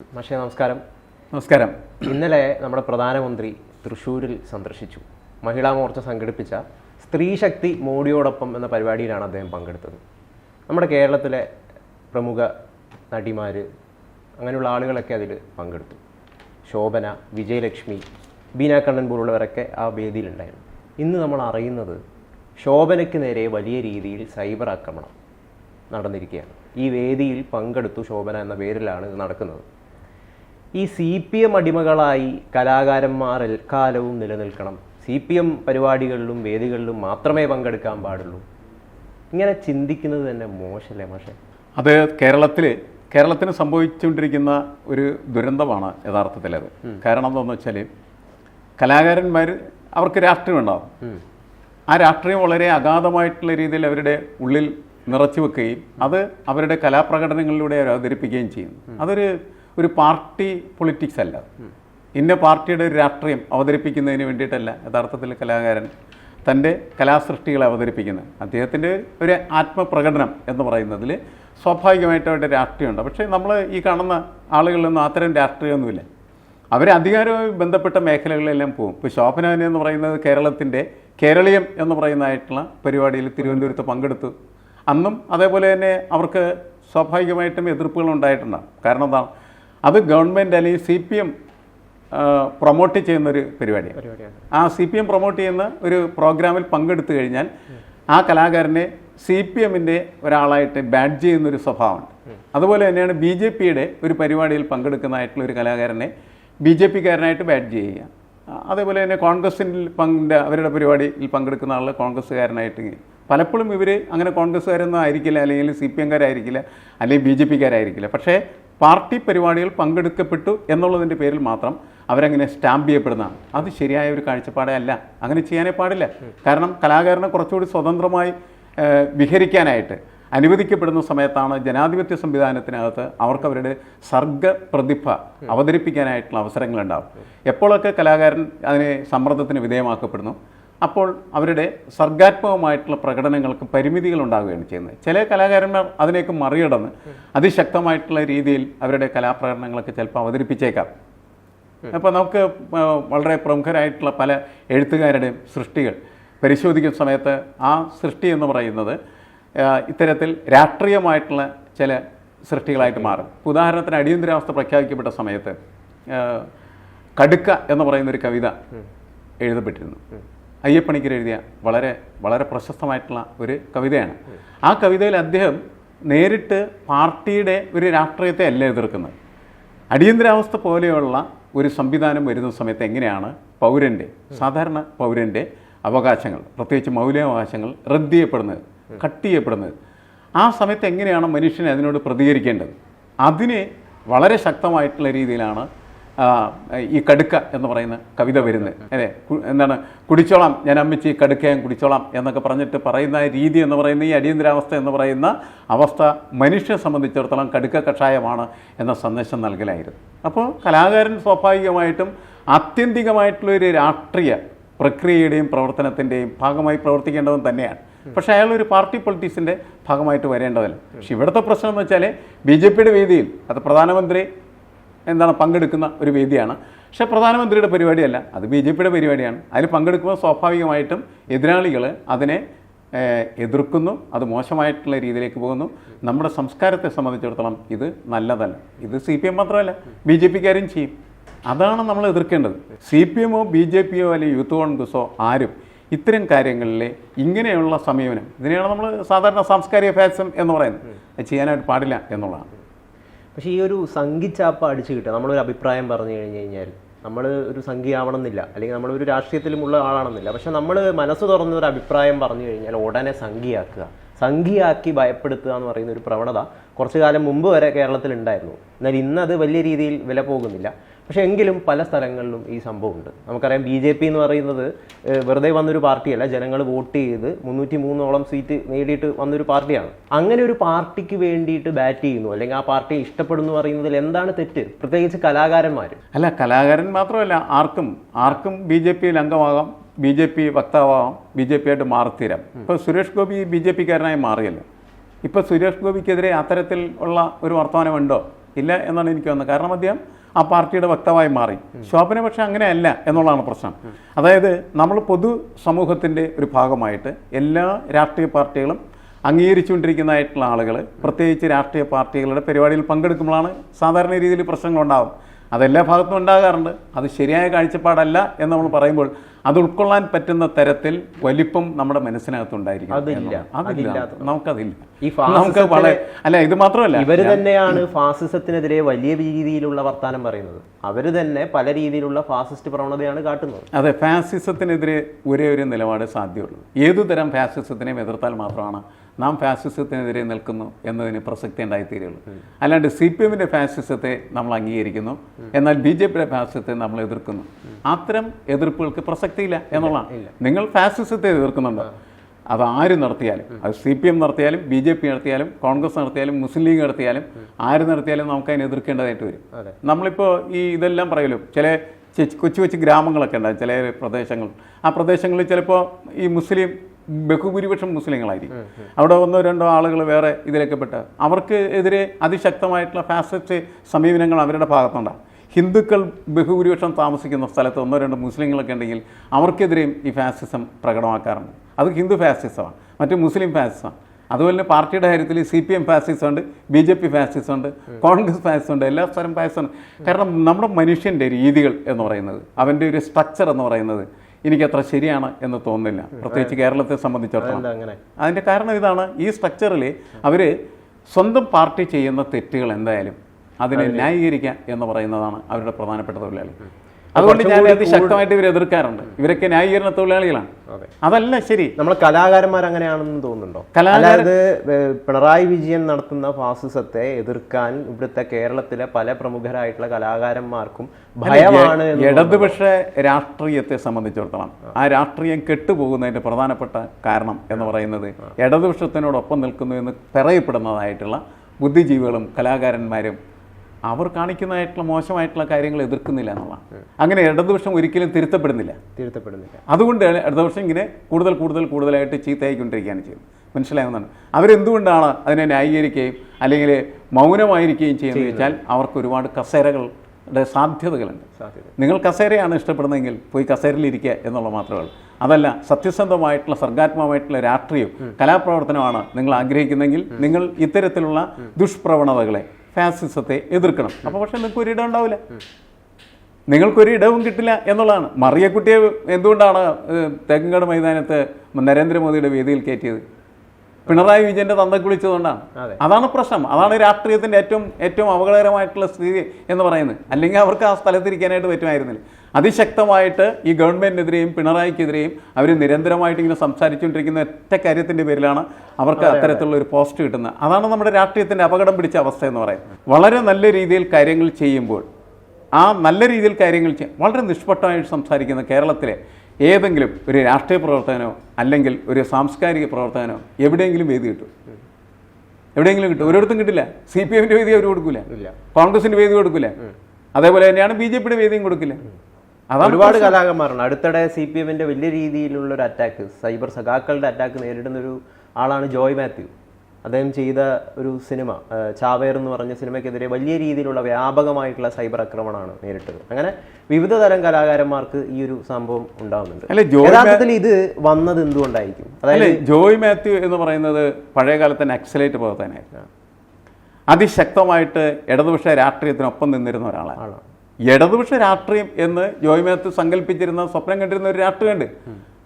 പക്ഷേ നമസ്കാരം. നമസ്കാരം. ഇന്നലെ നമ്മുടെ പ്രധാനമന്ത്രി തൃശ്ശൂരിൽ സന്ദർശിച്ചു. മഹിളാ മോർച്ച സംഘടിപ്പിച്ച സ്ത്രീശക്തി മോഡിയോടൊപ്പം എന്ന പരിപാടിയിലാണ് അദ്ദേഹം പങ്കെടുത്തത്. നമ്മുടെ കേരളത്തിലെ പ്രമുഖ നടിമാർ അങ്ങനെയുള്ള ആളുകളൊക്കെ അതിൽ പങ്കെടുത്തു. ശോഭന വിജയലക്ഷ്മി ബീന കണ്ണൻ പോലുള്ളവരൊക്കെ ആ വേദിയിലുണ്ടായിരുന്നു. ഇന്ന് നമ്മൾ അറിയുന്നത് ശോഭനയ്ക്ക് നേരെ വലിയ രീതിയിൽ സൈബർ ആക്രമണം നടന്നിരിക്കുകയാണ്. ഈ വേദിയിൽ പങ്കെടുത്തു ശോഭന എന്ന പേരിലാണ് ഇത് നടക്കുന്നത്. ഈ സി പി എം അടിമകളായി കലാകാരന്മാർ എൽക്കാലവും നിലനിൽക്കണം. സി പി എം പരിപാടികളിലും വേദികളിലും മാത്രമേ പങ്കെടുക്കാൻ പാടുള്ളൂ. ഇങ്ങനെ ചിന്തിക്കുന്നത് തന്നെ മോശമല്ലേ മോശം അത് കേരളത്തിൽ കേരളത്തിന് സംഭവിച്ചുകൊണ്ടിരിക്കുന്ന ഒരു ദുരന്തമാണ് യഥാർത്ഥത്തിൽ അത്. കാരണം എന്താണെന്ന് വെച്ചാൽ കലാകാരന്മാർ അവർക്ക് രാഷ്ട്രീയം ഉണ്ടാകും ആ രാഷ്ട്രീയം വളരെ അഗാധമായിട്ടുള്ള രീതിയിൽ അവരുടെ ഉള്ളിൽ നിറച്ചു വെക്കുകയും അത് അവരുടെ കലാപ്രകടനങ്ങളിലൂടെ അവർ അവതരിപ്പിക്കുകയും ചെയ്യുന്നു അതൊരു ഒരു പാർട്ടി പൊളിറ്റിക്സ് അല്ല. ഇന്ന പാർട്ടിയുടെ ഒരു രാഷ്ട്രീയം അവതരിപ്പിക്കുന്നതിന് വേണ്ടിയിട്ടല്ല യഥാർത്ഥത്തിൽ കലാകാരൻ തന്റെ കലാസൃഷ്ടികളെ അവതരിപ്പിക്കുന്നത്. അദ്ദേഹത്തിന്റെ ഒരു ആത്മപ്രകടനം എന്ന് പറയുന്നതിൽ സ്വാഭാവികമായിട്ട് അവരുടെ രാഷ്ട്രീയമുണ്ട്. പക്ഷേ നമ്മൾ ഈ കാണുന്ന ആളുകളിലൊന്നും അത്തരം രാഷ്ട്രീയമൊന്നുമില്ല. അവർ അധികാരവുമായി ബന്ധപ്പെട്ട മേഖലകളിലെല്ലാം പോകും. ഇപ്പോൾ ശോഭനാനി എന്ന് പറയുന്നത് കേരളത്തിന്റെ കേരളീയം എന്ന് പറയുന്നതായിട്ടുള്ള പരിപാടിയിൽ തിരുവനന്തപുരത്ത് പങ്കെടുത്തു. അന്നും അതേപോലെ തന്നെ അവർക്ക് സ്വാഭാവികമായിട്ടും എതിർപ്പുകൾ ഉണ്ടായിട്ടുണ്ടാകും കാരണം എന്താണ് അത് ഗവൺമെന്റ് അല്ലെങ്കിൽ സി പി എം പ്രൊമോട്ട് ചെയ്യുന്നൊരു പരിപാടിയാണ്. ആ സി പി എം പ്രൊമോട്ട് ചെയ്യുന്ന ഒരു പ്രോഗ്രാമിൽ പങ്കെടുത്തു കഴിഞ്ഞാൽ ആ കലാകാരനെ സി പി എമ്മിന്റെ ഒരാളായിട്ട് ബാഡ് ചെയ്യുന്നൊരു സ്വഭാവമുണ്ട്. അതുപോലെ തന്നെയാണ് ബി ജെ പിയുടെ ഒരു പരിപാടിയിൽ പങ്കെടുക്കുന്നതായിട്ടുള്ള ഒരു കലാകാരനെ ബി ജെ പിക്കാരനായിട്ട് ബാഡ് ചെയ്യുക. അതേപോലെ തന്നെ കോൺഗ്രസിന്റെ പങ്ക് അവരുടെ പരിപാടിയിൽ പങ്കെടുക്കുന്ന ആളെ കോൺഗ്രസ്സുകാരനായിട്ട് പലപ്പോഴും ഇവർ അങ്ങനെ കോൺഗ്രസ്സുകാരൊന്നും ആയിരിക്കില്ല അല്ലെങ്കിൽ സി പി എംകാരായിരിക്കില്ല അല്ലെങ്കിൽ ബി ജെ പിക്കാരായിരിക്കില്ല. പക്ഷേ പാർട്ടി പരിപാടികൾ പങ്കെടുക്കപ്പെട്ടു എന്നുള്ളതിന്റെ പേരിൽ മാത്രം അവരങ്ങനെ സ്റ്റാമ്പ് ചെയ്യപ്പെടുന്നതാണ്. അത് ശരിയായ ഒരു കാഴ്ചപ്പാടേ അല്ല. അങ്ങനെ ചെയ്യാനേ പാടില്ല. കാരണം കലാകാരനെ കുറച്ചുകൂടി സ്വതന്ത്രമായി വിഹരിക്കാനായിട്ട് അനുവദിക്കപ്പെടുന്ന സമയത്താണ് ജനാധിപത്യ സംവിധാനത്തിനകത്ത് അവർക്ക് അവരുടെ സർഗ പ്രതിഭ അവതരിപ്പിക്കാനായിട്ടുള്ള അവസരങ്ങളുണ്ടാവും എപ്പോഴൊക്കെ കലാകാരൻ അതിനെ സമ്മർദ്ദത്തിന് വിധേയമാക്കപ്പെടുന്നു? അപ്പോൾ അവരുടെ സർഗാത്മകമായിട്ടുള്ള പ്രകടനങ്ങൾക്ക് പരിമിതികൾ ഉണ്ടാവുകയാണ് ചെയ്യുന്നത്. ചില കലാകാരന്മാർ അതിനേക്ക് മറികടന്ന് അതിശക്തമായിട്ടുള്ള രീതിയിൽ അവരുടെ കലാപ്രകടനങ്ങളൊക്കെ ചിലപ്പോൾ അവതരിപ്പിച്ചേക്കാം. അപ്പോൾ നമുക്ക് വളരെ പ്രമുഖരായിട്ടുള്ള പല എഴുത്തുകാരുടെയും സൃഷ്ടികൾ. പരിശോധിക്കുന്ന സമയത്ത് ആ സൃഷ്ടി എന്ന് പറയുന്നത് ഇത്തരത്തിൽ രാഷ്ട്രീയമായിട്ടുള്ള ചില സൃഷ്ടികളായിട്ട് മാറും. ഉദാഹരണത്തിന് അടിയന്തരാവസ്ഥ പ്രഖ്യാപിക്കപ്പെട്ട സമയത്ത് കടുക്ക എന്ന് പറയുന്നൊരു കവിത എഴുതപ്പെട്ടിരുന്നു. അയ്യപ്പണിക്കർ എഴുതിയ വളരെ വളരെ പ്രശസ്തമായിട്ടുള്ള ഒരു കവിതയാണ്. ആ കവിതയിൽ അദ്ദേഹം നേരിട്ട് പാർട്ടിയുടെ ഒരു രാഷ്ട്രീയത്തെ അല്ല എതിർക്കുന്നത്. അടിയന്തരാവസ്ഥ പോലെയുള്ള ഒരു സംവിധാനം വരുന്ന സമയത്ത് എങ്ങനെയാണ് പൗരന്റെ സാധാരണ പൗരന്റെ അവകാശങ്ങൾ പ്രത്യേകിച്ച് മൗലികാവകാശങ്ങൾ റദ്ദ് ചെയ്യപ്പെടുന്നത് കട്ട് ചെയ്യപ്പെടുന്നത്? ആ സമയത്ത് എങ്ങനെയാണ് മനുഷ്യൻ അതിനോട് പ്രതികരിക്കേണ്ടത്? അതിന് വളരെ ശക്തമായിട്ടുള്ള രീതിയിലാണ് ഈ കടുക്ക എന്ന് പറയുന്ന കവിത വരുന്നത്. അല്ലേ? എന്താണ്? കുടിച്ചോളാം ഞാൻ അമ്മിച്ച് കടുക്കയും കുടിച്ചോളാം എന്നൊക്കെ പറഞ്ഞിട്ട് പറയുന്ന രീതി എന്ന് പറയുന്ന ഈ അടിയന്തരാവസ്ഥ എന്ന് പറയുന്ന അവസ്ഥ മനുഷ്യനെ സംബന്ധിച്ചിടത്തോളം കടുക്ക കഷായമാണ് എന്ന സന്ദേശം നൽകലായിരുന്നു. അപ്പോൾ കലാകാരൻ സ്വാഭാവികമായിട്ടും ആത്യന്തികമായിട്ടുള്ള ഒരു രാഷ്ട്രീയ പ്രക്രിയയുടെയും പ്രവർത്തനത്തിന്റെയും ഭാഗമായി പ്രവർത്തിക്കേണ്ടവൻ തന്നെയാണ്. പക്ഷേ അയാൾ ഒരു പാർട്ടി പൊളിറ്റിക്സിന്റെ ഭാഗമായിട്ട് വരേണ്ടതല്ല. പക്ഷെ ഇവിടുത്തെ പ്രശ്നം എന്ന് വെച്ചാൽ ബി ജെ പിയുടെ വേദിയിൽ അത് പ്രധാനമന്ത്രി എന്താണ് പങ്കെടുക്കുന്ന ഒരു വേദിയാണ്. പക്ഷേ പ്രധാനമന്ത്രിയുടെ പരിപാടിയല്ല അത് ബി ജെ പിയുടെ പരിപാടിയാണ്. അതിൽ പങ്കെടുക്കുമ്പോൾ സ്വാഭാവികമായിട്ടും എതിരാളികൾ അതിനെ എതിർക്കുന്നു അത് മോശമായിട്ടുള്ള രീതിയിലേക്ക് പോകുന്നു. നമ്മുടെ സംസ്കാരത്തെ സംബന്ധിച്ചിടത്തോളം ഇത് നല്ലതല്ല. ഇത് സി പി എം മാത്രമല്ല ബി ജെ പിക്കാരും ചെയ്യും. അതാണ് നമ്മൾ എതിർക്കേണ്ടത്. സി പി എമ്മോ ബി ജെ പിയോ അല്ലെങ്കിൽ യൂത്ത് കോൺഗ്രസോ ആരും ഇത്തരം കാര്യങ്ങളിൽ ഇങ്ങനെയുള്ള സമീപനം ഇതിനെയാണ് നമ്മൾ സാധാരണ സാംസ്കാരിക ഫാസം എന്ന് പറയുന്നത്. അത് ചെയ്യാനായിട്ട് പാടില്ല എന്നുള്ളതാണ്. പക്ഷേ ഈ ഒരു സംഘിച്ചാപ്പ അടിച്ചു കിട്ടുക. നമ്മളൊരു അഭിപ്രായം പറഞ്ഞു കഴിഞ്ഞു കഴിഞ്ഞാൽ നമ്മൾ ഒരു സംഘിയാവണമെന്നില്ല. അല്ലെങ്കിൽ നമ്മൾ ഒരു രാഷ്ട്രീയത്തിലുമുള്ള ആളാണെന്നില്ല. പക്ഷെ നമ്മൾ മനസ്സ് തുറന്ന ഒരു അഭിപ്രായം പറഞ്ഞു കഴിഞ്ഞാൽ ഉടനെ സംഘിയാക്കുക. സംഘിയാക്കി ഭയപ്പെടുത്തുക എന്ന് പറയുന്ന ഒരു പ്രവണത കുറച്ചു കാലം മുമ്പ് വരെ കേരളത്തിൽ ഉണ്ടായിരുന്നു എന്നാൽ ഇന്നത് വലിയ രീതിയിൽ വില പോകുന്നില്ല. പക്ഷേ എങ്കിലും പല സ്ഥലങ്ങളിലും ഈ സംഭവമുണ്ട്. നമുക്കറിയാം ബി ജെ പി എന്ന് പറയുന്നത് വെറുതെ വന്നൊരു പാർട്ടിയല്ല. ജനങ്ങൾ വോട്ട് ചെയ്ത് മുന്നൂറ്റി മൂന്നോളം സീറ്റ് നേടിയിട്ട് വന്നൊരു പാർട്ടിയാണ്. അങ്ങനെ ഒരു പാർട്ടിക്ക് വേണ്ടിയിട്ട് ബാറ്റ് ചെയ്യുന്നു. അല്ലെങ്കിൽ ആ പാർട്ടിയെ ഇഷ്ടപ്പെടുന്നു പറയുന്നതിൽ എന്താണ് തെറ്റ്? പ്രത്യേകിച്ച് കലാകാരന്മാർ അല്ല കലാകാരൻ മാത്രമല്ല ആർക്കും ആർക്കും ബി ജെ പിയിൽ അംഗമാകാം ബി ജെ പി വക്താവാകാം ബി ജെ പി ആയിട്ട് മാറിത്തീരാം ഇപ്പോൾ സുരേഷ് ഗോപി ബി ജെ പിക്കാരനായി മാറിയല്ലോ. ഇപ്പോൾ സുരേഷ് ഗോപിക്കെതിരെ അത്തരത്തിൽ ഉള്ള ഒരു വർത്തമാനമുണ്ടോ? ഇല്ല എന്നാണ് എനിക്ക് തോന്നുന്നത്. കാരണം അദ്ദേഹം ആ പാർട്ടിയുടെ വക്താവായി മാറി. ശോഭന പക്ഷേ അങ്ങനെയല്ല എന്നുള്ളതാണ് പ്രശ്നം. അതായത് നമ്മൾ പൊതു സമൂഹത്തിന്റെ ഒരു ഭാഗമായിട്ട് എല്ലാ രാഷ്ട്രീയ പാർട്ടികളും അംഗീകരിച്ചുകൊണ്ടിരിക്കുന്നതായിട്ടുള്ള ആളുകൾ പ്രത്യേകിച്ച് രാഷ്ട്രീയ പാർട്ടികളുടെ പരിപാടിയിൽ പങ്കെടുക്കുമ്പോഴാണ് സാധാരണ രീതിയിൽ പ്രശ്നങ്ങളുണ്ടാവും. അതെല്ലാ ഭാഗത്തും ഉണ്ടാകാറുണ്ട്. അത് ശരിയായ കാഴ്ചപ്പാടല്ല എന്ന് നമ്മൾ പറയുമ്പോൾ അത് ഉൾക്കൊള്ളാൻ പറ്റുന്ന തരത്തിൽ വലിപ്പം നമ്മുടെ മനസ്സിനകത്തുണ്ടായിരിക്കും അതില്ല. അതില്ല. നമുക്കതില്ല. ഈ നമുക്ക് വളരെ അല്ല ഇത് മാത്രമല്ല. ഇവർ തന്നെയാണ് ഫാസിസത്തിനെതിരെ വലിയ രീതിയിലുള്ള വർത്താനം പറയുന്നത്. അവർ തന്നെ പല രീതിയിലുള്ള ഫാസിസ്റ്റ് പ്രവണതയാണ് കാട്ടുന്നത്. അതെ ഫാസിസത്തിനെതിരെ ഒരേ ഒരു നിലപാട് സാധ്യമുള്ളൂ ഏതു തരം ഫാസിസത്തിനെയും എതിർത്താൽ മാത്രമാണ് നാം ഫാസിസത്തിനെതിരെ നിൽക്കുന്നു എന്നതിന് പ്രസക്തി ഉണ്ടായിത്തീരുള്ളൂ അല്ലാണ്ട് സി പി എമ്മിന്റെ ഫാസിസത്തെ നമ്മൾ അംഗീകരിക്കുന്നു. എന്നാൽ ബി ജെ പിയുടെ ഫാസിസത്തെ നമ്മൾ എതിർക്കുന്നു. അത്തരം എതിർപ്പുകൾക്ക് പ്രസക്തിയില്ല എന്നുള്ളതാണ്. നിങ്ങൾ ഫാസിസത്തെ എതിർക്കുന്നുണ്ടോ? അത് ആര് നടത്തിയാലും അത് സി പി എം നടത്തിയാലും ബി ജെ പി നടത്തിയാലും കോൺഗ്രസ് നടത്തിയാലും മുസ്ലിം ലീഗ് നടത്തിയാലും ആര് നടത്തിയാലും നമുക്ക് അതിനെ എതിർക്കേണ്ടതായിട്ട് വരും. നമ്മളിപ്പോൾ ഈ ഇതെല്ലാം പറയലും? ചില കൊച്ചു കൊച്ചു ഗ്രാമങ്ങളൊക്കെ ഉണ്ടാകും ചില പ്രദേശങ്ങൾ. ആ പ്രദേശങ്ങളിൽ ചിലപ്പോൾ ഈ മുസ്ലിം ബഹുഭൂരിപക്ഷം മുസ്ലിങ്ങളായിരിക്കും. അവിടെ ഒന്നോ രണ്ടോ ആളുകൾ വേറെ ഇതിലൊക്കെ പെട്ട് അവർക്ക് എതിരെ അതിശക്തമായിട്ടുള്ള ഫാസിസ്റ്റ് സമീപനങ്ങൾ അവരുടെ ഭാഗത്തുണ്ടാകും. ഹിന്ദുക്കൾ ബഹുഭൂരിപക്ഷം താമസിക്കുന്ന സ്ഥലത്ത് ഒന്നോ രണ്ടോ മുസ്ലിങ്ങളൊക്കെ ഉണ്ടെങ്കിൽ അവർക്കെതിരെയും ഈ ഫാസിസം പ്രകടമാക്കാറുണ്ട്. അത് ഹിന്ദു ഫാസിസമാണ് മറ്റ് മുസ്ലിം ഫാസിസമാണ്. അതുപോലെ തന്നെ പാർട്ടിയുടെ കാര്യത്തിൽ സി പി എം ഫാസിസം ഉണ്ട് ബി ജെ പി ഫാസിസം ഉണ്ട് കോൺഗ്രസ് ഫാസിസം ഉണ്ട് എല്ലാ സ്ഥലം ഫാസിസം ഉണ്ട് കാരണം നമ്മുടെ മനുഷ്യന്റെ രീതികൾ എന്ന് പറയുന്നത് അവന്റെ ഒരു സ്ട്രക്ചർ എന്ന് പറയുന്നത് എനിക്കത്ര ശരിയാണ് എന്ന് തോന്നുന്നില്ല. പ്രത്യേകിച്ച് കേരളത്തെ സംബന്ധിച്ചിടത്തോളം. അതിന്റെ കാരണം ഇതാണ് ഈ സ്ട്രക്ചറിൽ അവർ സ്വന്തം പാർട്ടി ചെയ്യുന്ന തെറ്റുകൾ എന്തായാലും അതിനെ ന്യായീകരിക്കുക എന്ന് പറയുന്നതാണ് അവരുടെ പ്രധാനപ്പെട്ട തൊഴിലാളി. അതുകൊണ്ട് ഞാൻ അത് ശക്തമായിട്ട് ഇവർ എതിർക്കാറുണ്ട്. ഇവരൊക്കെ ന്യായീകരണ തൊഴിലാളികളാണ് അതെ. അതല്ല ശരി. നമ്മൾ കലാകാരന്മാർ അങ്ങനെയാണെന്ന് തോന്നുന്നുണ്ടോ അതായത് പിണറായി വിജയൻ നടത്തുന്ന ഫാസിസത്തെ എതിർക്കാൻ ഇവിടുത്തെ കേരളത്തിലെ പല പ്രമുഖരായിട്ടുള്ള കലാകാരന്മാർക്കും ഭയമാണ് ഇടതുപക്ഷ രാഷ്ട്രീയത്തെ സംബന്ധിച്ചിടത്തോളം ആ രാഷ്ട്രീയം കെട്ടുപോകുന്നതിന്റെ പ്രധാനപ്പെട്ട കാരണം എന്ന് പറയുന്നത് ഇടതുപക്ഷത്തിനോടൊപ്പം നിൽക്കുന്നു എന്ന് പറയപ്പെടുന്നതായിട്ടുള്ള ബുദ്ധിജീവികളും കലാകാരന്മാരും അവർ കാണിക്കുന്നതായിട്ടുള്ള മോശമായിട്ടുള്ള കാര്യങ്ങൾ എതിർക്കുന്നില്ല എന്നുള്ളതാണ്. അങ്ങനെ ഇടതുപക്ഷം ഒരിക്കലും തിരുത്തപ്പെടുന്നില്ല. തിരുത്തപ്പെടുന്നില്ല. അതുകൊണ്ട് ഇടതുപക്ഷം ഇങ്ങനെ കൂടുതൽ കൂടുതൽ കൂടുതലായിട്ട് ചീത്തയായിക്കൊണ്ടിരിക്കുകയാണ് ചെയ്യുന്നത്. മനസ്സിലാവുന്നതാണ് അവരെന്തുകൊണ്ടാണ് അതിനെ ന്യായീകരിക്കുകയും അല്ലെങ്കിൽ മൗനമായിരിക്കുകയും ചെയ്യുന്നത് വെച്ചാൽ അവർക്ക് ഒരുപാട് കസേരകളുടെ സാധ്യതകളുണ്ട്. സാധ്യത. നിങ്ങൾ കസേരയാണ് ഇഷ്ടപ്പെടുന്നതെങ്കിൽ പോയി കസേരയിലിരിക്കുക എന്നുള്ള മാത്രമേ ഉള്ളൂ. അതല്ല സത്യസന്ധമായിട്ടുള്ള സർഗാത്മകമായിട്ടുള്ള രാഷ്ട്രീയം കലാപ്രവർത്തനമാണ് നിങ്ങൾ ആഗ്രഹിക്കുന്നതെങ്കിൽ നിങ്ങൾ ഇത്തരത്തിലുള്ള ദുഷ്പ്രവണതകളെ ഫാസിസത്തെ എതിർക്കണം. അപ്പോൾ പക്ഷെ നിങ്ങൾക്ക് ഒരിടം ഉണ്ടാവില്ല. നിങ്ങൾക്കൊരു ഇടവും കിട്ടില്ല എന്നുള്ളതാണ്. മറിയക്കുട്ടിയെ എന്തുകൊണ്ടാണ് തെങ്ങാട് മൈതാനത്ത് നരേന്ദ്രമോദിയുടെ വേദിയിൽ കയറ്റിയത്? പിണറായി വിജയന്റെ തന്തക്ക് വിളിച്ചതുകൊണ്ടാണ്. അതാണ് പ്രശ്നം. അതാണ് രാഷ്ട്രീയത്തിന്റെ ഏറ്റവും ഏറ്റവും അപകടകരമായിട്ടുള്ള സ്ഥിതി എന്ന് പറയുന്നത്. അല്ലെങ്കിൽ അവർക്ക് ആ സ്ഥലത്തിരിക്കാനായിട്ട് പറ്റുമായിരുന്നില്ല. അതിശക്തമായിട്ട് ഈ ഗവൺമെന്റിനെതിരെയും പിണറായിക്കെതിരെയും അവർ നിരന്തരമായിട്ട് ഇങ്ങനെ സംസാരിച്ചുകൊണ്ടിരിക്കുന്ന ഒറ്റ കാര്യത്തിന്റെ പേരിലാണ് അവർക്ക് അത്തരത്തിലുള്ള ഒരു പോസ്റ്റ് കിട്ടുന്നത്. അതാണ് നമ്മുടെ രാഷ്ട്രീയത്തിന്റെ അപകടം പിടിച്ച അവസ്ഥ എന്ന് പറയുന്നത്. വളരെ നല്ല രീതിയിൽ കാര്യങ്ങൾ ചെയ്യുമ്പോൾ ആ നല്ല രീതിയിൽ കാര്യങ്ങൾ ചെയ്യാൻ വളരെ നിഷ്പക്ഷമായിട്ട് സംസാരിക്കുന്ന കേരളത്തിലെ ഏതെങ്കിലും ഒരു രാഷ്ട്രീയ പ്രവർത്തകനോ അല്ലെങ്കിൽ ഒരു സാംസ്കാരിക പ്രവർത്തകനോ എവിടെയെങ്കിലും വേദി കിട്ടും. എവിടെയെങ്കിലും കിട്ടും. ഒരിടത്തും കിട്ടില്ല. സി പി എമ്മിന്റെ വേദി അവർ കൊടുക്കില്ല കോൺഗ്രസിന്റെ വേദി കൊടുക്കില്ല അതേപോലെ തന്നെയാണ് ബി ജെ പിയുടെ വേദിയും കൊടുക്കില്ല. ഒരുപാട് കലാകാരന്മാരുണ്ട്. അടുത്തിടെ സി പി എമ്മിന്റെ വലിയ രീതിയിലുള്ള ഒരു അറ്റാക്ക് സൈബർ സഖാക്കളുടെ അറ്റാക്ക് നേരിടുന്ന ഒരു ആളാണ് ജോയ് മാത്യു. അദ്ദേഹം ചെയ്ത ഒരു സിനിമ ചാവേർ എന്ന് പറഞ്ഞ സിനിമയ്ക്കെതിരെ വലിയ രീതിയിലുള്ള വ്യാപകമായിട്ടുള്ള സൈബർ ആക്രമണമാണ് നേരിട്ടത്. അങ്ങനെ വിവിധ തരം കലാകാരന്മാർക്ക് ഈ ഒരു സംഭവം ഉണ്ടാകുന്നുണ്ട് യഥാർത്ഥത്തിൽ ഇത് വന്നത് എന്തുകൊണ്ടായിരിക്കും? അതായത് ജോയ് മാത്യു എന്ന് പറയുന്നത് പഴയ കാലത്തെ നക്സലേറ്റ് പ്രവർത്തകനായിരുന്നു. അതിശക്തമായിട്ട് ഇടതുപക്ഷ രാഷ്ട്രീയത്തിനൊപ്പം നിന്നിരുന്ന ഒരാളാണ് ഇടതുപക്ഷ രാഷ്ട്രീയം എന്ന് ജോയ് മേത്ത് സങ്കല്പിച്ചിരുന്ന സ്വപ്നം കണ്ടിരുന്ന ഒരു രാഷ്ട്രീയമുണ്ട്.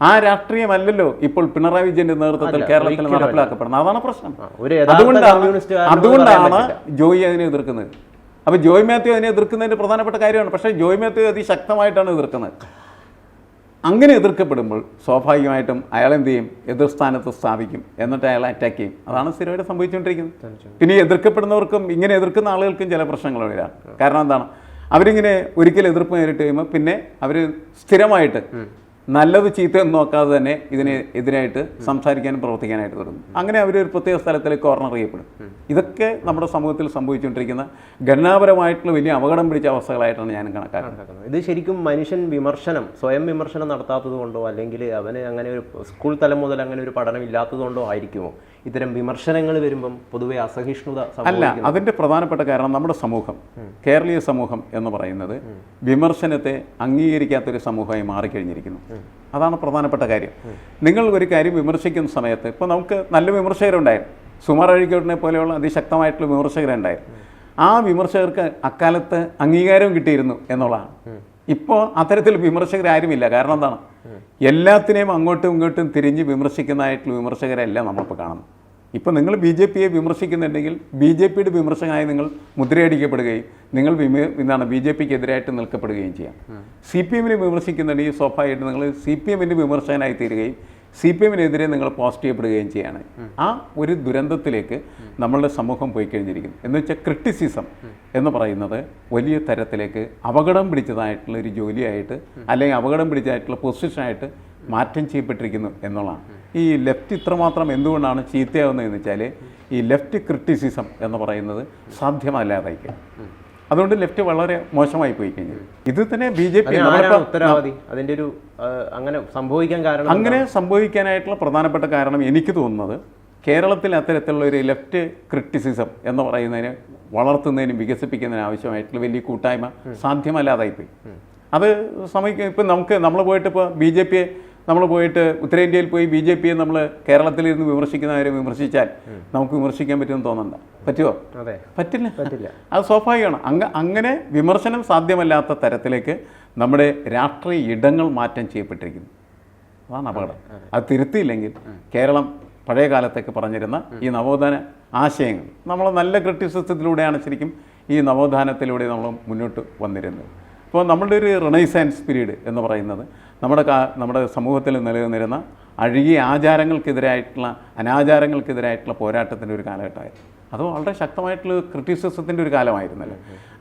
ആ രാഷ്ട്രീയമല്ലല്ലോ ഇപ്പോൾ പിണറായി വിജയന്റെ നേതൃത്വത്തിൽ കേരളത്തിൽ നടപ്പിലാക്കപ്പെടുന്നത്. അതാണ് പ്രശ്നം. അതുകൊണ്ടാണ് അതുകൊണ്ടാണ് ജോയി അതിനെ എതിർക്കുന്നത്. അപ്പൊ ജോയ് മാത്യു അതിനെ എതിർക്കുന്നതിന്റെ പ്രധാനപ്പെട്ട കാര്യമാണ്. പക്ഷേ ജോയ് മാത്യു അതിശക്തമായിട്ടാണ് എതിർക്കുന്നത്. അങ്ങനെ എതിർക്കപ്പെടുമ്പോൾ സ്വാഭാവികമായിട്ടും അയാൾ എന്ത് ചെയ്യും? എതിർസ്ഥാനത്ത് സ്ഥാപിക്കും. എന്നിട്ട് അയാൾ അറ്റാക്ക് ചെയ്യും. അതാണ് സ്ഥിരമായിട്ട് സംഭവിച്ചുകൊണ്ടിരിക്കുന്നത്. പിന്നെ എതിർക്കപ്പെടുന്നവർക്കും ഇങ്ങനെ എതിർക്കുന്ന ആളുകൾക്കും ചില പ്രശ്നങ്ങൾ വരാം കാരണം എന്താണ്? അവരിങ്ങനെ ഒരിക്കൽ എതിർപ്പ് നേരിട്ട് കഴിയുമ്പോൾ പിന്നെ അവർ സ്ഥിരമായിട്ട് നല്ലത് ചീത്തയൊന്നും നോക്കാതെ തന്നെ ഇതിനെ എതിരായിട്ട് സംസാരിക്കാനും പ്രവർത്തിക്കാനായിട്ട് തുടങ്ങും. അങ്ങനെ അവർ ഒരു പ്രത്യേക സ്ഥലത്തിലേക്ക് കോർണർ ചെയ്യപ്പെടും ഇതൊക്കെ നമ്മുടെ സമൂഹത്തിൽ സംഭവിച്ചുകൊണ്ടിരിക്കുന്ന ഘടനാപരമായിട്ടുള്ള വലിയ അപകടം പിടിച്ച അവസ്ഥകളായിട്ടാണ് ഞാൻ കണക്കാക്കുന്നത്. കണക്കാക്കുന്നത്. ഇത് ശരിക്കും മനുഷ്യൻ വിമർശനം സ്വയം വിമർശനം നടത്താത്തത് കൊണ്ടോ അല്ലെങ്കിൽ അവന് അങ്ങനെ ഒരു സ്കൂൾ തലം മുതൽ അങ്ങനെ ഒരു പഠനം ഇല്ലാത്തത് കൊണ്ടോ ആയിരിക്കുമോ? ഇത്തരം വിമർശനങ്ങൾ വരുമ്പം പൊതുവെ അസഹിഷ്ണുത അല്ല അതിന്റെ പ്രധാനപ്പെട്ട കാരണം നമ്മുടെ സമൂഹം കേരളീയ സമൂഹം എന്ന് പറയുന്നത് വിമർശനത്തെ അംഗീകരിക്കാത്തൊരു സമൂഹമായി മാറിക്കഴിഞ്ഞിരിക്കുന്നു. അതാണ് പ്രധാനപ്പെട്ട കാര്യം. നിങ്ങൾ ഒരു കാര്യം വിമർശിക്കുന്ന സമയത്ത് ഇപ്പോൾ നമുക്ക് നല്ല വിമർശകരുണ്ടായിരുന്നു. സുമാർ അഴിക്കോട്ടിനെ പോലെയുള്ള അതിശക്തമായിട്ടുള്ള വിമർശകരുണ്ടായിരുന്നു. ആ വിമർശകർക്ക് അക്കാലത്ത് അംഗീകാരം കിട്ടിയിരുന്നു എന്നുള്ളതാണ്. ഇപ്പോൾ അത്തരത്തിൽ വിമർശകരാരുമില്ല. കാരണം എന്താണ്? എല്ലാത്തിനെയും അങ്ങോട്ടും ഇങ്ങോട്ടും തിരിഞ്ഞ് വിമർശിക്കുന്നതായിട്ടുള്ള വിമർശകരല്ല നമ്മളിപ്പോൾ കാണുന്നത്. ഇപ്പോൾ നിങ്ങൾ ബി ജെ പിയെ വിമർശിക്കുന്നുണ്ടെങ്കിൽ ബി ജെ പിയുടെ വിമർശകനായി നിങ്ങൾ മുദ്രയടിക്കപ്പെടുകയും നിങ്ങൾ വിമ എന്താണ് ബി ജെ പിക്ക് എതിരായിട്ട് നിൽക്കപ്പെടുകയും ചെയ്യാം. സി പി എമ്മിനെ വിമർശിക്കുന്നുണ്ടെങ്കിൽ സ്വാഭാവികമായിട്ട് നിങ്ങൾ സി പി എമ്മിന്റെ വിമർശകനായി തീരുകയും സി പി എമ്മിനെതിരെ നിങ്ങൾ പോസ്റ്റ് ചെയ്യപ്പെടുകയും ചെയ്യാണ്. ആ ഒരു ദുരന്തത്തിലേക്ക് നമ്മളുടെ സമൂഹം പോയി കഴിഞ്ഞിരിക്കുന്നു. എന്ന് വെച്ചാൽ ക്രിട്ടിസിസം എന്ന് പറയുന്നത് വലിയ തരത്തിലേക്ക് അപകടം പിടിച്ചതായിട്ടുള്ള ഒരു ജോലിയായിട്ട് അല്ലെങ്കിൽ അപകടം പിടിച്ചതായിട്ടുള്ള പൊസിഷനായിട്ട് മാറ്റം ചെയ്യപ്പെട്ടിരിക്കുന്നു എന്നുള്ളതാണ്. ഈ ലെഫ്റ്റ് ഇത്രമാത്രം എന്തുകൊണ്ടാണ് ചീത്തയാവുന്നതെന്ന് വെച്ചാൽ ഈ ലെഫ്റ്റ് ക്രിട്ടിസിസം എന്ന് പറയുന്നത് സാധ്യമല്ലാതായിക്കും അതുകൊണ്ട് ലെഫ്റ്റ് വളരെ മോശമായി പോയി കഴിഞ്ഞു. ഇത് തന്നെ ബി ജെ പി ഉത്തരവാദി? അതിന്റെ ഒരു അങ്ങനെ സംഭവിക്കാൻ കാരണം അങ്ങനെ സംഭവിക്കാനായിട്ടുള്ള പ്രധാനപ്പെട്ട കാരണം എനിക്ക് തോന്നുന്നത് കേരളത്തിൽ അത്തരത്തിലുള്ള ഒരു ലെഫ്റ്റ് ക്രിറ്റിസിസം എന്ന് പറയുന്നതിന് വളർത്തുന്നതിനും വികസിപ്പിക്കുന്നതിനും ആവശ്യമായിട്ടുള്ള വലിയ കൂട്ടായ്മ സാധ്യമല്ലാതായിപ്പോയി. അത് സമയം ഇപ്പം നമുക്ക് നമ്മൾ പോയിട്ട് ഇപ്പോൾ ബി ജെ പിയെ നമ്മൾ പോയിട്ട് ഉത്തരേന്ത്യയിൽ പോയി ബി ജെ പിയെ നമ്മൾ കേരളത്തിലിരുന്ന് വിമർശിക്കുന്നവരെ വിമർശിച്ചാൽ നമുക്ക് വിമർശിക്കാൻ പറ്റുമെന്ന് തോന്നണ്ട. പറ്റുമോ അതെ. പറ്റില്ല. പറ്റില്ല. അത് സ്വാഭാവികമാണ്. അങ്ങ അങ്ങനെ വിമർശനം സാധ്യമല്ലാത്ത തരത്തിലേക്ക് നമ്മുടെ രാഷ്ട്രീയ ഇടങ്ങൾ മാറ്റം ചെയ്യപ്പെട്ടിരിക്കുന്നു. അതാണ് അപകടം. അത് തിരുത്തിയില്ലെങ്കിൽ കേരളം പഴയ കാലത്തേക്ക് പറഞ്ഞിരുന്ന ഈ നവോത്ഥാന ആശയങ്ങൾ. നമ്മൾ നല്ല ക്രിറ്റിസിസത്തിലൂടെയാണ് ശരിക്കും ഈ നവോത്ഥാനത്തിലൂടെ നമ്മൾ മുന്നോട്ട് വന്നിരുന്നത്. അപ്പോൾ നമ്മളുടെ ഒരു റിണൈസാൻസ് പീരീഡ് എന്ന് പറയുന്നത് നമ്മുടെ നമ്മുടെ സമൂഹത്തിൽ നിലനിന്നിരുന്ന അഴുകിയ ആചാരങ്ങൾക്കെതിരായിട്ടുള്ള അനാചാരങ്ങൾക്കെതിരായിട്ടുള്ള പോരാട്ടത്തിന്റെ ഒരു കാലഘട്ടമായിരുന്നു. അത് വളരെ ശക്തമായിട്ടുള്ള ക്രിറ്റിസിസത്തിന്റെ ഒരു കാലമായിരുന്നല്ലോ.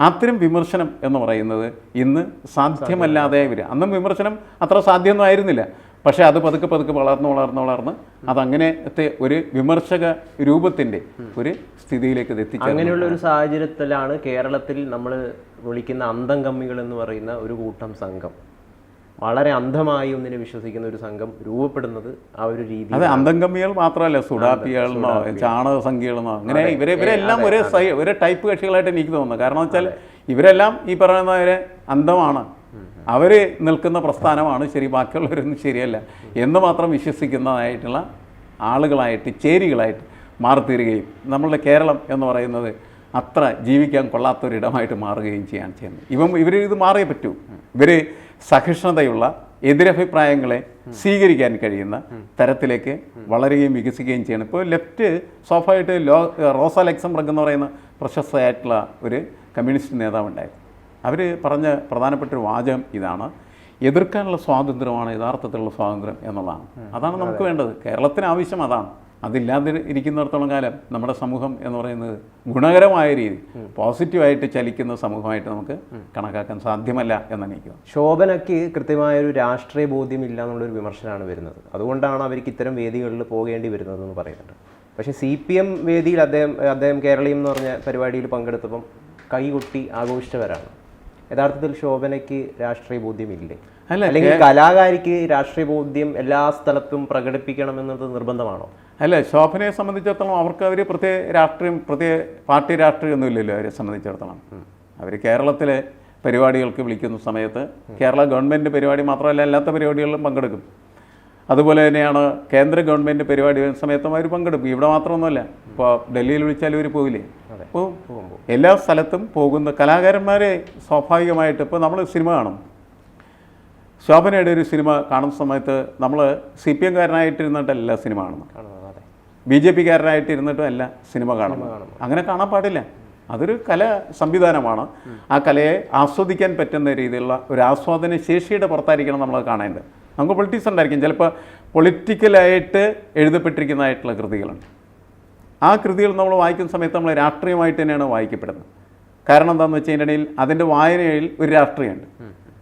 അത്തരം വിമർശനം എന്ന് പറയുന്നത് ഇന്ന് സാധ്യമല്ലാതെ വരിക. അന്നും വിമർശനം അത്ര സാധ്യമൊന്നും ആയിരുന്നില്ല. പക്ഷേ അത് പതുക്കെ പതുക്കെ വളർന്ന് വളർന്ന് വളർന്ന് അതങ്ങനത്തെ ഒരു വിമർശക രൂപത്തിന്റെ ഒരു സ്ഥിതിയിലേക്ക് എത്തിച്ചു അങ്ങനെയുള്ള ഒരു സാഹചര്യത്തിലാണ് കേരളത്തിൽ നമ്മൾ വിളിക്കുന്ന അന്തം കമ്മികൾ എന്ന് പറയുന്ന ഒരു കൂട്ടം സംഘം. വളരെ അന്ധമായി ഒന്നിനെ വിശ്വസിക്കുന്ന ഒരു സംഘം രൂപപ്പെടുന്നത് ആ ഒരു രീതി അതെ അന്ധംകമ്മികൾ മാത്രമല്ല സുഡാപ്പികളെന്നോ ചാണക സംഖ്യകളെന്നോ അങ്ങനെ ഇവരെ ഇവരെല്ലാം ഒരേ സൈ ഒരേ ടൈപ്പ് കക്ഷികളായിട്ട് എനിക്ക് തോന്നുന്നു. കാരണം വെച്ചാൽ ഇവരെല്ലാം ഈ പറയുന്നവരെ അന്ധമാണ്. അവർ നിൽക്കുന്ന പ്രസ്ഥാനമാണ് ശരി ബാക്കിയുള്ളവരൊന്നും ശരിയല്ല എന്ന് മാത്രം വിശ്വസിക്കുന്നതായിട്ടുള്ള ആളുകളായിട്ട് ചേരികളായിട്ട് മാറിത്തീരുകയും നമ്മളുടെ കേരളം എന്ന് പറയുന്നത് അത്ര ജീവിക്കാൻ കൊള്ളാത്തൊരിടമായിട്ട് മാറുകയും ചെയ്യാൻ ചെയ്യുന്നത്. ഇവം ഇവർ ഇത് മാറിയേ പറ്റൂ. ഇവർ സഹിഷ്ണുതയുള്ള എതിരഭിപ്രായങ്ങളെ സ്വീകരിക്കാൻ കഴിയുന്ന തരത്തിലേക്ക് വളരുകയും വികസിക്കുകയും ചെയ്യണം. ഇപ്പോൾ ലെഫ്റ്റ് സ്വാഭാവികമായിട്ട് ലോ റോസ ലക്സംബർഗ് എന്ന് പറയുന്ന പ്രശസ്തയായിട്ടുള്ള ഒരു കമ്മ്യൂണിസ്റ്റ് നേതാവുണ്ടായിരുന്നു. അവർ പറഞ്ഞ പ്രധാനപ്പെട്ട ഒരു വാചകം ഇതാണ്. എതിർക്കാനുള്ള സ്വാതന്ത്ര്യമാണ് യഥാർത്ഥത്തിലുള്ള സ്വാതന്ത്ര്യം എന്നുള്ളതാണ്. അതാണ് നമുക്ക് വേണ്ടത്. കേരളത്തിന് ആവശ്യം അതാണ്. അതില്ലാതെ ഇരിക്കുന്നിടത്തോളം കാലം നമ്മുടെ സമൂഹം എന്ന് പറയുന്നത് ഗുണകരമായ രീതി പോസിറ്റീവായിട്ട് ചലിക്കുന്ന സമൂഹമായിട്ട് നമുക്ക് കണക്കാക്കാൻ സാധ്യമല്ല തോന്നുന്നത്. ശോഭനയ്ക്ക് കൃത്യമായൊരു രാഷ്ട്രീയ ബോധ്യമില്ല എന്നുള്ളൊരു വിമർശനമാണ് വരുന്നത്. അതുകൊണ്ടാണ് അവർക്ക് ഇത്തരം വേദികളിൽ പോകേണ്ടി വരുന്നതെന്ന് പറയുന്നുണ്ട് പക്ഷേ സി പി എം വേദിയിൽ അദ്ദേഹം അദ്ദേഹം കേരളീയം എന്ന് പറഞ്ഞ പരിപാടിയിൽ പങ്കെടുത്തപ്പം കൈകൊട്ടി ആഘോഷിച്ചവരാണ്. യഥാർത്ഥത്തിൽ ശോഭനയ്ക്ക് രാഷ്ട്രീയ ബോധ്യമില്ലേ? അല്ല, അല്ലെങ്കിൽ കലാകാരിക്ക് രാഷ്ട്രീയ ബോധ്യം എല്ലാ സ്ഥലത്തും പ്രകടിപ്പിക്കണം എന്നത് നിർബന്ധമാണോ? അല്ല ശോഭനയെ സംബന്ധിച്ചിടത്തോളം അവർക്ക് അവർ പ്രത്യേക രാഷ്ട്രീയം പ്രത്യേക പാർട്ടി രാഷ്ട്രീയമൊന്നും ഇല്ലല്ലോ അവരെ സംബന്ധിച്ചിടത്തോളം. അവർ കേരളത്തിലെ പരിപാടികൾക്ക് വിളിക്കുന്ന സമയത്ത് കേരള ഗവൺമെന്റ് പരിപാടി മാത്രമല്ല അല്ലാത്ത പരിപാടികളിലും പങ്കെടുക്കും. അതുപോലെ തന്നെയാണ് കേന്ദ്ര ഗവൺമെന്റ് പരിപാടി വരുന്ന സമയത്തും അവർ പങ്കെടുക്കും. ഇവിടെ മാത്രമൊന്നുമല്ല ഇപ്പോൾ ഡൽഹിയിൽ വിളിച്ചാൽ ഇവർ പോകില്ലേ അപ്പോൾ എല്ലാ സ്ഥലത്തും പോകുന്ന കലാകാരന്മാരെ സ്വാഭാവികമായിട്ട് ഇപ്പോൾ നമ്മൾ സിനിമ കാണും. ശോഭനയുടെ ഒരു സിനിമ കാണുന്ന സമയത്ത് നമ്മൾ സി പി എംകാരനായിട്ടിരുന്നിട്ടല്ല സിനിമ കാണുന്നത്. ബി ജെ പിക്കാരനായിട്ട് ഇരുന്നിട്ടും അല്ല സിനിമ കാണുന്നത്. അങ്ങനെ കാണാൻ പാടില്ല. അതൊരു കല സംവിധാനമാണ്. ആ കലയെ ആസ്വദിക്കാൻ പറ്റുന്ന രീതിയിലുള്ള ഒരു ആസ്വാദന ശേഷിയുടെ പുറത്തായിരിക്കണം നമ്മൾ കാണേണ്ടത്. നമുക്ക് പൊളിറ്റിക്സ് ഉണ്ടായിരിക്കും. ചിലപ്പോൾ പൊളിറ്റിക്കലായിട്ട് എഴുതപ്പെട്ടിരിക്കുന്നതായിട്ടുള്ള കൃതികളുണ്ട്. ആ കൃതികൾ നമ്മൾ വായിക്കുന്ന സമയത്ത് നമ്മൾ രാഷ്ട്രീയമായിട്ട് തന്നെയാണ് വായിക്കപ്പെടുന്നത്. കാരണം എന്താണെന്ന് വെച്ച് കഴിഞ്ഞിട്ടുണ്ടെങ്കിൽ അതിന്റെ വായനയിൽ ഒരു രാഷ്ട്രീയമുണ്ട്.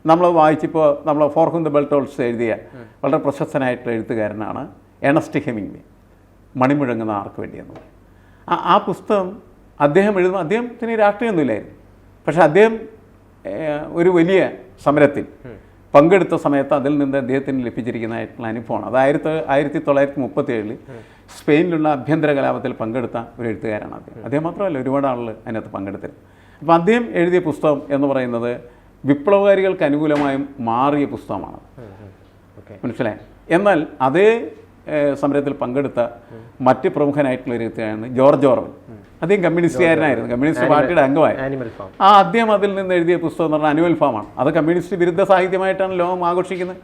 നമ്മൾ വായിച്ചിപ്പോൾ നമ്മൾ ഫോർഹുൻ ദ ബെൽട്ടോൾസ് എഴുതിയ വളരെ പ്രശസ്തനായിട്ടുള്ള എഴുത്തുകാരനാണ് എണസ്റ്റ് ഹെമിംഗ് മണിമുഴങ്ങുന്ന ആർക്ക് വേണ്ടിയെന്ന് ആ ആ പുസ്തകം അദ്ദേഹം എഴുതുന്ന അദ്ദേഹത്തിന് രാഷ്ട്രീയമൊന്നുമില്ലായിരുന്നു. പക്ഷേ അദ്ദേഹം ഒരു വലിയ സമരത്തിൽ പങ്കെടുത്ത സമയത്ത് അതിൽ നിന്ന് അദ്ദേഹത്തിന് ലഭിച്ചിരിക്കുന്നതായിട്ടുള്ള അനുഭവമാണ്. അത് ആയിരത്തി ആയിരത്തി തൊള്ളായിരത്തി മുപ്പത്തി ഏഴിൽ സ്പെയിനിലുള്ള ആഭ്യന്തര കലാപത്തിൽ പങ്കെടുത്ത ഒരു എഴുത്തുകാരാണ് അദ്ദേഹം. അദ്ദേഹം മാത്രമല്ല ഒരുപാട് ആളുകൾ അതിനകത്ത് പങ്കെടുത്തിരുന്നു. അപ്പോൾ അദ്ദേഹം എഴുതിയ പുസ്തകം എന്ന് പറയുന്നത് വിപ്ലവകാരികൾക്ക് അനുകൂലമായും മാറിയ പുസ്തകമാണ് മനസ്സിലായി? എന്നാൽ അതേ സമരത്തിൽ പങ്കെടുത്ത മറ്റ് പ്രമുഖനായിട്ടുള്ള ഒരു വ്യക്തിയാണ് ജോർജ് ഓർവൽ. അദ്ദേഹം കമ്മ്യൂണിസ്റ്റുകാരനായിരുന്നു കമ്മ്യൂണിസ്റ്റ് പാർട്ടിയുടെ അംഗമായി. ആനിമൽ ഫാം ആ അദ്ദേഹം അതിൽ നിന്ന് എഴുതിയ പുസ്തകം എന്ന് പറഞ്ഞാൽ അനുവൽ ഫാമാണ് അത് കമ്മ്യൂണിസ്റ്റ് വിരുദ്ധ സാഹിത്യമായിട്ടാണ് ലോകം ആഘോഷിക്കുന്നത്.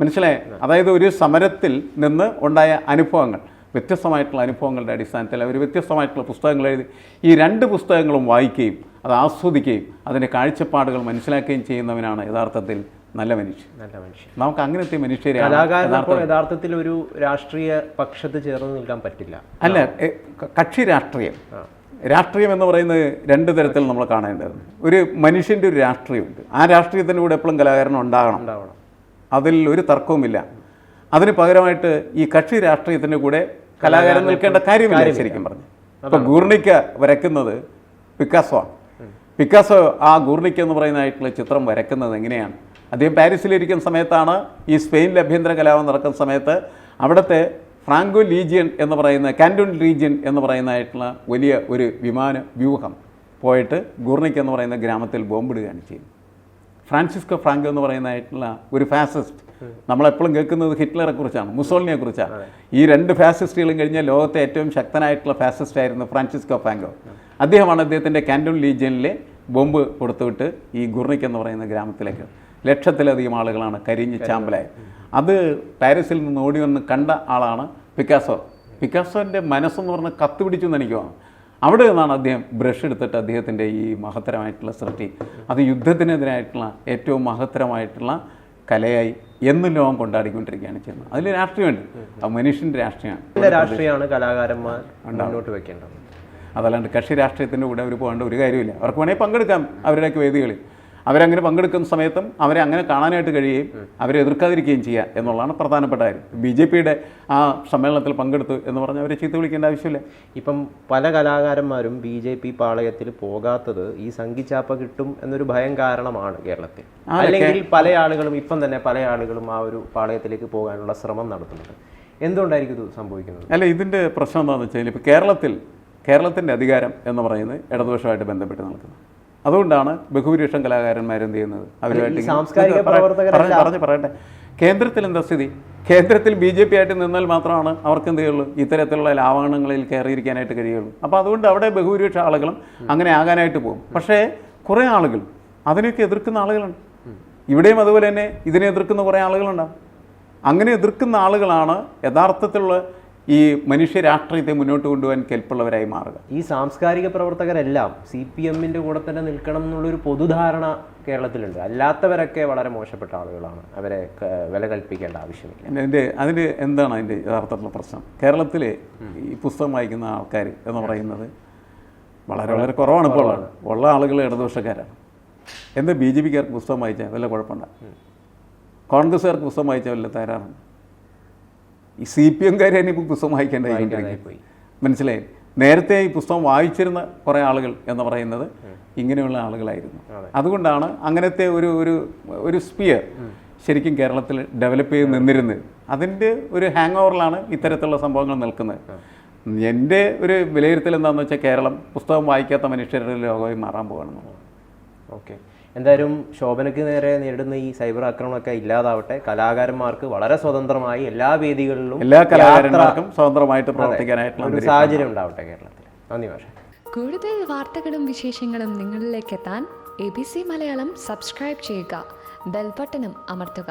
മനസ്സിലായേ? അതായത് ഒരു സമരത്തിൽ നിന്ന് ഉണ്ടായ അനുഭവങ്ങൾ വ്യത്യസ്തമായിട്ടുള്ള അനുഭവങ്ങളുടെ അടിസ്ഥാനത്തിൽ അവർ വ്യത്യസ്തമായിട്ടുള്ള പുസ്തകങ്ങൾ എഴുതി ഈ രണ്ട് പുസ്തകങ്ങളും വായിക്കുകയും അത് ആസ്വദിക്കുകയും അതിന്റെ കാഴ്ചപ്പാടുകൾ മനസ്സിലാക്കുകയും ചെയ്യുന്നവനാണ് യഥാർത്ഥത്തിൽ നല്ല മനുഷ്യൻ. നല്ല മനുഷ്യൻ. നമുക്ക് അങ്ങനത്തെ മനുഷ്യരെ കലാകാരൻ യഥാർത്ഥത്തിൽ ഒരു രാഷ്ട്രീയ പക്ഷത്ത് ചേർന്ന് നിൽക്കാൻ പറ്റില്ല. അല്ല കക്ഷി രാഷ്ട്രീയം. രാഷ്ട്രീയം എന്ന് പറയുന്നത് രണ്ട് തരത്തിൽ നമ്മൾ കാണേണ്ടത് ഒരു മനുഷ്യന്റെ ഒരു രാഷ്ട്രീയമുണ്ട്. ആ രാഷ്ട്രീയത്തിന്റെ കൂടെ എപ്പോഴും കലാകാരൻ ഉണ്ടാകണം. അതിൽ ഒരു തർക്കവുമില്ല. അതിന് പകരമായിട്ട് ഈ കക്ഷി രാഷ്ട്രീയത്തിന്റെ കൂടെ കലാകാരൻ നിൽക്കേണ്ട കാര്യമില്ല ശരിക്കും പറഞ്ഞു അപ്പോൾ ഗൂർണിക്ക വരയ്ക്കുന്നത് പിക്കാസോ ആണ് പിക്കാസോ ആ ഗൂർണിക്ക് എന്ന് പറയുന്നതായിട്ടുള്ള ചിത്രം വരയ്ക്കുന്നത് എങ്ങനെയാണ്? അദ്ദേഹം പാരീസിലിരിക്കുന്ന സമയത്താണ് ഈ സ്പെയിനിൽ ആഭ്യന്തര കലാപം നടക്കുന്ന സമയത്ത് അവിടുത്തെ ഫ്രാങ്കോ ലീജിയൻ എന്ന് പറയുന്ന കാൻഡോൺ ലീജിയൻ എന്ന് പറയുന്നതായിട്ടുള്ള വലിയ ഒരു വിമാന വ്യൂഹം പോയിട്ട് ഗൂർണിക്ക് എന്ന് പറയുന്ന ഗ്രാമത്തിൽ ബോംബിടുകയാണ് ചെയ്യുന്നത്. ഫ്രാൻസിസ്കോ ഫ്രാങ്കോ എന്ന് പറയുന്നതായിട്ടുള്ള ഒരു ഫാസിസ്റ്റ്. നമ്മളെപ്പോഴും കേൾക്കുന്നത് ഹിറ്റ്ലറെ കുറിച്ചാണ് മുസോളിനെ കുറിച്ചാണ്. ഈ രണ്ട് ഫാസിസ്റ്റുകളും കഴിഞ്ഞ ലോകത്തെ ഏറ്റവും ശക്തനായിട്ടുള്ള ഫാസിസ്റ്റ് ആയിരുന്നു ഫ്രാൻസിസ്കോ ഫ്രാങ്കോ. അദ്ദേഹമാണ് അദ്ദേഹത്തിന്റെ കാൻഡോൺ ലീജിയനിലെ ബോംബ് കൊടുത്തുവിട്ട് ഈ ഗുർണിക് എന്ന് പറയുന്ന ഗ്രാമത്തിലേക്ക് ലക്ഷത്തിലധികം ആളുകളാണ് കരിഞ്ഞ് ചാമ്പലായത് അത് പാരീസിൽ നിന്ന് ഓടി വന്ന് കണ്ട ആളാണ് പിക്കാസോ. പിക്കാസോന്റെ മനസ്സെന്ന് പറഞ്ഞ് കത്ത് പിടിച്ചു എന്ന് എനിക്ക് തോന്നുന്നു. അവിടെ നിന്നാണ് അദ്ദേഹം ബ്രഷ് എടുത്തിട്ട് അദ്ദേഹത്തിന്റെ ഈ മഹത്തരമായിട്ടുള്ള സൃഷ്ടി. അത് യുദ്ധത്തിനെതിരായിട്ടുള്ള ഏറ്റവും മഹത്തരമായിട്ടുള്ള കലയായി എന്നും ലോകം കൊണ്ടാടിക്കൊണ്ടിരിക്കുകയാണ് ചെയ്യുന്നത്. അതിൽ രാഷ്ട്രീയമുണ്ട്. ആ മനുഷ്യന്റെ രാഷ്ട്രീയമാണ്. രാഷ്ട്രീയമാണ് കലാകാരന്മാർ മുന്നോട്ട് വെക്കേണ്ടത്. അതല്ലാണ്ട് കക്ഷി രാഷ്ട്രീയത്തിന്റെ കൂടെ അവർ പോകേണ്ട ഒരു കാര്യമില്ല അവർക്ക് വേണമെങ്കിൽ പങ്കെടുക്കാം അവരുടെയൊക്കെ വേദികളിൽ. അവരങ്ങനെ പങ്കെടുക്കുന്ന സമയത്തും അവരെ അങ്ങനെ കാണാനായിട്ട് കഴിയുകയും അവരെ എതിർക്കാതിരിക്കുകയും ചെയ്യുക എന്നുള്ളതാണ് പ്രധാനപ്പെട്ട കാര്യം. ബി ജെ പിയുടെ ആ സമ്മേളനത്തിൽ പങ്കെടുത്തു എന്ന് പറഞ്ഞാൽ അവരെ ചീത്ത വിളിക്കേണ്ട ആവശ്യമില്ല. ഇപ്പം പല കലാകാരന്മാരും ബി ജെ പി പാളയത്തിൽ പോകാത്തത് ഈ സംഘിച്ചാപ്പ കിട്ടും എന്നൊരു ഭയം കാരണമാണ് കേരളത്തിൽ. അല്ലെങ്കിൽ പല ആളുകളും ഇപ്പം തന്നെ പല ആളുകളും ആ ഒരു പാളയത്തിലേക്ക് പോകാനുള്ള ശ്രമം നടത്തുന്നുണ്ട്. എന്തുകൊണ്ടായിരിക്കും ഇത് സംഭവിക്കുന്നത്? അല്ല ഇതിന്റെ പ്രശ്നം എന്താണെന്ന് വെച്ചാൽ ഇപ്പോൾ കേരളത്തിൽ കേരളത്തിന്റെ അധികാരം എന്ന് പറയുന്നത് ഇടതുപക്ഷമായിട്ട് ബന്ധപ്പെട്ട് നിൽക്കുന്നത് അതുകൊണ്ടാണ് ബഹുഭൂരിപക്ഷം കലാകാരന്മാർ എന്ത് ചെയ്യുന്നത്? അവരുമായിട്ട് പറഞ്ഞു പറയട്ടെ. കേന്ദ്രത്തിൽ എന്താ സ്ഥിതി? കേന്ദ്രത്തിൽ ബി ജെ പി ആയിട്ട് നിന്നാൽ മാത്രമാണ് അവർക്ക് എന്ത് ചെയ്യുള്ളൂ? ഇത്തരത്തിലുള്ള ലാവണങ്ങളിൽ കയറിയിരിക്കാനായിട്ട് കഴിയുള്ളൂ. അപ്പോൾ അതുകൊണ്ട് അവിടെ ബഹുഭൂരിപക്ഷ ആളുകളും അങ്ങനെ ആകാനായിട്ട് പോകും. പക്ഷേ കുറേ ആളുകൾ അതിനെയൊക്കെ എതിർക്കുന്ന ആളുകളുണ്ട്. ഇവിടെയും അതുപോലെ തന്നെ ഇതിനെ എതിർക്കുന്ന കുറേ ആളുകളുണ്ടാവും. അങ്ങനെ എതിർക്കുന്ന ആളുകളാണ് യഥാർത്ഥത്തിലുള്ള ഈ മനുഷ്യ രാഷ്ട്രീയത്തെ മുന്നോട്ട് കൊണ്ടുപോകാൻ കെൽപ്പുള്ളവരായി മാറുക. ഈ സാംസ്കാരിക പ്രവർത്തകരെല്ലാം സി പി എമ്മിന്റെ കൂടെ തന്നെ നിൽക്കണം എന്നുള്ളൊരു പൊതുധാരണ കേരളത്തിലുണ്ട്. അല്ലാത്തവരൊക്കെ വളരെ മോശപ്പെട്ട ആളുകളാണ്. അവരെ വില കൽപ്പിക്കേണ്ട ആവശ്യമില്ല. അതിന്റെ അതിന് എന്താണ് അതിന്റെ യഥാർത്ഥത്തിലുള്ള പ്രശ്നം? കേരളത്തിൽ ഈ പുസ്തകം വായിക്കുന്ന ആൾക്കാർ എന്ന് പറയുന്നത് വളരെ വളരെ കുറവാണ് ഇപ്പോൾ. ഉള്ള ആളുകൾ ഇടതുപക്ഷക്കാരാണ്. എന്താ ബി ജെ പിക്കാർക്ക് പുസ്തകം വായിച്ചാൽ വല്ല കുഴപ്പമുണ്ട കോൺഗ്രസ്സുകാർക്ക് പുസ്തകം വായിച്ചാൽ വല്ല തകരാറുണ്ട്? ഈ സി പി എംകാരെ തന്നെ ഇപ്പോൾ പുസ്തകം വായിക്കേണ്ടതായി പോയി മനസ്സിലായി? നേരത്തെ ഈ പുസ്തകം വായിച്ചിരുന്ന കുറേ ആളുകൾ എന്ന് പറയുന്നത് ഇങ്ങനെയുള്ള ആളുകളായിരുന്നു. അതുകൊണ്ടാണ് അങ്ങനത്തെ ഒരു ഒരു ഒരു സ്പിയർ ശരിക്കും കേരളത്തിൽ ഡെവലപ്പ് ചെയ്ത് നിന്നിരുന്നത്. അതിന്റെ ഒരു ഹാങ് ഓവറിലാണ് ഇത്തരത്തിലുള്ള സംഭവങ്ങൾ നിൽക്കുന്നത്. എന്റെ ഒരു വിലയിരുത്തൽ എന്താണെന്ന് വെച്ചാൽ കേരളം പുസ്തകം വായിക്കാത്ത മനുഷ്യരുടെ ലോകമായി മാറാൻ പോകണമെന്നുള്ളത് ഓക്കെ. എന്തായാലും ശോഭനയ്ക്ക് നേരെ നേരിടുന്ന ഈ സൈബർ ആക്രമണമൊക്കെ ഇല്ലാതാവട്ടെ. കലാകാരന്മാർക്ക് വളരെ സ്വതന്ത്രമായി എല്ലാ വേദികളിലും എല്ലാ കലാകാരന്മാർക്കും സ്വതന്ത്രമായിട്ട് പ്രവർത്തിക്കാനായിട്ടുള്ള ഒരു സാഹചര്യം ഉണ്ടാവട്ടെ കേരളത്തിൽ. നന്ദി മാഷെ. കൂടുതൽ വാർത്തകളും വിശേഷങ്ങളും നിങ്ങളിലേക്ക് എത്താൻ A B C Malayalam subscribe ചെയ്യുക. ബെൽബട്ടനും അമർത്തുക.